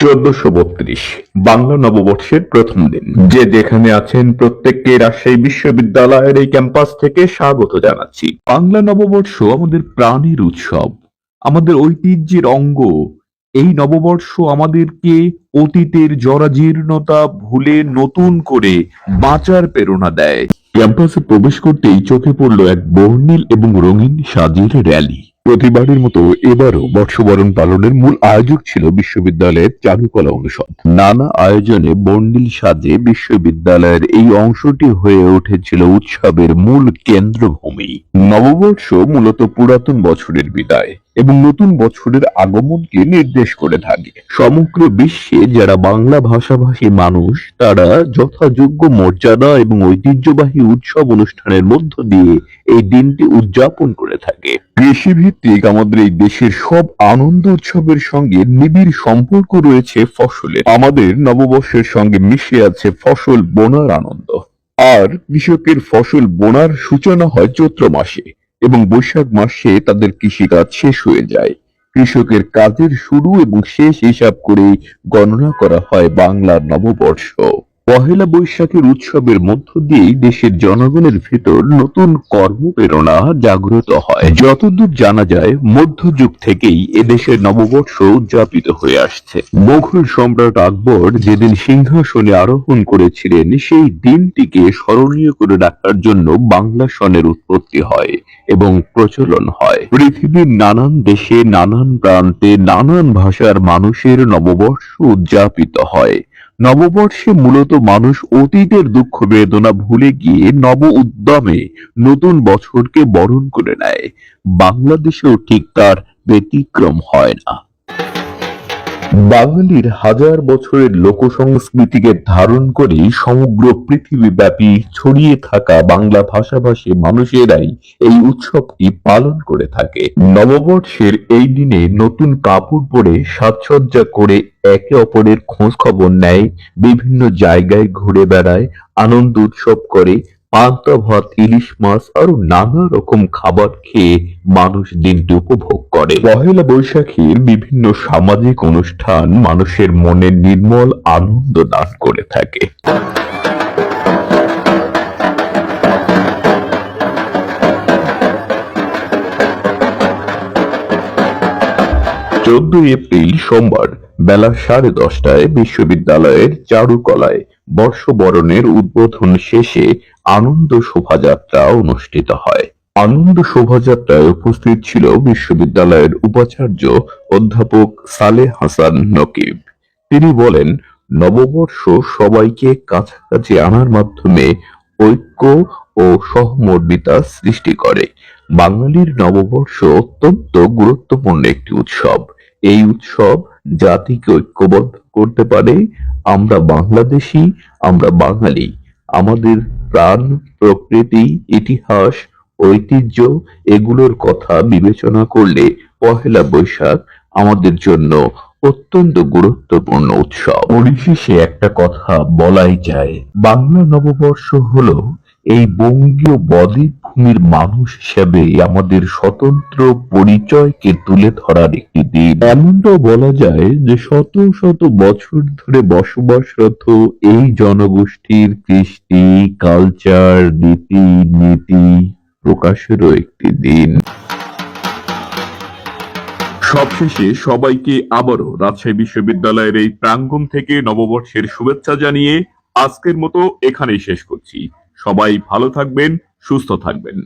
চোদ্দশো বত্রিশ, বাংলা নববর্ষের প্রথম দিন। যে যেখানে আছেন প্রত্যেককে রাজশাহী বিশ্ববিদ্যালয়ের এই ক্যাম্পাস থেকে স্বাগত জানাচ্ছি। বাংলা নববর্ষ আমাদের প্রাণের উৎসব, আমাদের ঐতিহ্যের অঙ্গ। এই নববর্ষ আমাদেরকে অতীতের জরাজীর্ণতা ভুলে নতুন করে বাঁচার প্রেরণা দেয়। ক্যাম্পাসে প্রবেশ করতেই চোখে পড়ল এক বর্ণিল এবং রঙিন সাজের র্যালি। প্রতিবারের মতো এবারও বর্ষবরণ পালনের মূল আয়োজক ছিল বিশ্ববিদ্যালয়ের চারুকলা অনুষদ। নানা আয়োজনে বন্ডিল সাজে বিশ্ববিদ্যালয়ের এই অংশটি হয়ে উঠেছিল উৎসবের মূল কেন্দ্রভূমি। নববর্ষ মূলত পুরাতন বছরের বিদায়। এবং নতুন বছরের আগমনকে নির্দেশ করে থাকে। সমগ্র বিশ্বে যারা বাংলা ভাষাভাষী মানুষ, তারা যথাযোগ্য মর্যাদা এবং ঐতিহ্যবাহী উৎসব অনুষ্ঠানের মধ্য দিয়ে এই দিনটি উদযাপন করে থাকে। কৃষি ভিত্তিক আমাদের এই দেশের সব আনন্দ উৎসবের সঙ্গে নিবিড় সম্পর্ক রয়েছে ফসলের। আমাদের নববর্ষের সঙ্গে মিশে আছে ফসল বোনার আনন্দ। আর কৃষকের ফসল বোনার সূচনা হয় চৈত্র মাসে। এবং বৈশাখ মাসে তাদের কৃষিকাজ শেষ হয়ে যায়। কৃষকের কাজের শুরু এবং শেষ হিসাব করে গণনা করা হয় বাংলার নববর্ষ। পহেলা বৈশাখের উৎসবের মধ্য দিয়েই দেশের জনগণের ভিতর নতুন কর্মপ্রেরণা জাগ্রত হয়। যতদূর জানা যায়, মধ্যযুগ থেকেই এদেশের নববর্ষ উদযাপিত হয়ে আসছে। মুঘল সম্রাট আকবর যেদিন সিংহাসনে আরোহণ করেছিলেন, সেই দিনটিকে স্মরণীয় করে রাখার জন্য বাংলা সনের উৎপত্তি হয় এবং প্রচলন হয়। পৃথিবীর নানান দেশে, নানান প্রান্তে, নানান ভাষার মানুষের নববর্ষ উদযাপিত হয়। নববর্ষে মূলত মানুষ অতীতের দুঃখ বেদনা ভুলে গিয়ে নব উদ্যমে নতুন বছরকে বরণ করে নেয়। বাংলাদেশেও ঠিক তার ব্যতিক্রম হয় না। বাঙালির হাজার বছরের লোক সংস্কৃতিকে ধারণ করে সমগ্র পৃথিবীব্যাপী ছড়িয়ে থাকা বাংলা ভাষাভাষী মানুষেরাই এই উৎসবটি পালন করে থাকে। নববর্ষের এই দিনে নতুন কাপড় পরে সাজসজ্জা করে একে অপরের খোঁজ খবর নেয়, বিভিন্ন জায়গায় ঘুরে বেড়ায়, আনন্দ উৎসব করে পান্তা ভাত, ইলিশ মাছ আরও নানা রকম খাবার খেয়ে মানুষ দিনটি উপভোগ করে। পহেলা বৈশাখীর বিভিন্ন সামাজিক অনুষ্ঠান মানুষের মনে নির্মল আনন্দ দান করে থাকে। চোদ্দই এপ্রিল সোমবার বেলা সাড়ে দশটায় বিশ্ববিদ্যালয়ের চারুকলায় বর্ষবরণের উদ্বোধন শেষে আনন্দ শোভাযাত্রা অনুষ্ঠিত হয়। আনন্দ শোভাযাত্রায় উপস্থিত ছিল বিশ্ববিদ্যালয়ের উপাচার্য অধ্যাপক সালে হাসান নকিব। তিনি বলেন, নববর্ষ সবাইকে কাছাকাছি আনার মাধ্যমে ঐক্য ও সহমর্মিতা সৃষ্টি করে। বাঙালির নববর্ষ অত্যন্ত গুরুত্বপূর্ণ একটি উৎসব। এই উৎসব জাতিকে ঐক্যবদ্ধ করতে পারে। আমরা বাংলাদেশী, আমরা বাঙালি। আমাদের প্রাণ, প্রকৃতি, ইতিহাস, ঐতিহ্য, এগুলোর কথা বিবেচনা করলে পহেলা বৈশাখ আমাদের জন্য অত্যন্ত গুরুত্বপূর্ণ উৎসব। পরিশেষে একটা কথা বলাই যায়। বাংলা নববর্ষ হলো এই বঙ্গীয় বদ্বীপ ভূমির মানুষ হিসেবে আমাদের স্বতন্ত্র পরিচয়কে তুলে ধরার একটি দিন। এমনটাও বলা যায় যে শত শত বছর ধরে বসবাসরত এই জনগোষ্ঠীর কৃষ্টি, কালচার, রীতি, নীতি প্রকাশেরও একটি দিন। সবশেষে সবাইকে আবারও রাজশাহী বিশ্ববিদ্যালয়ের এই প্রাঙ্গণ থেকে নববর্ষের শুভেচ্ছা জানিয়ে আজকের মতো এখানেই শেষ করছি। সবাই ভালো থাকবেন সুস্থ থাকবেন।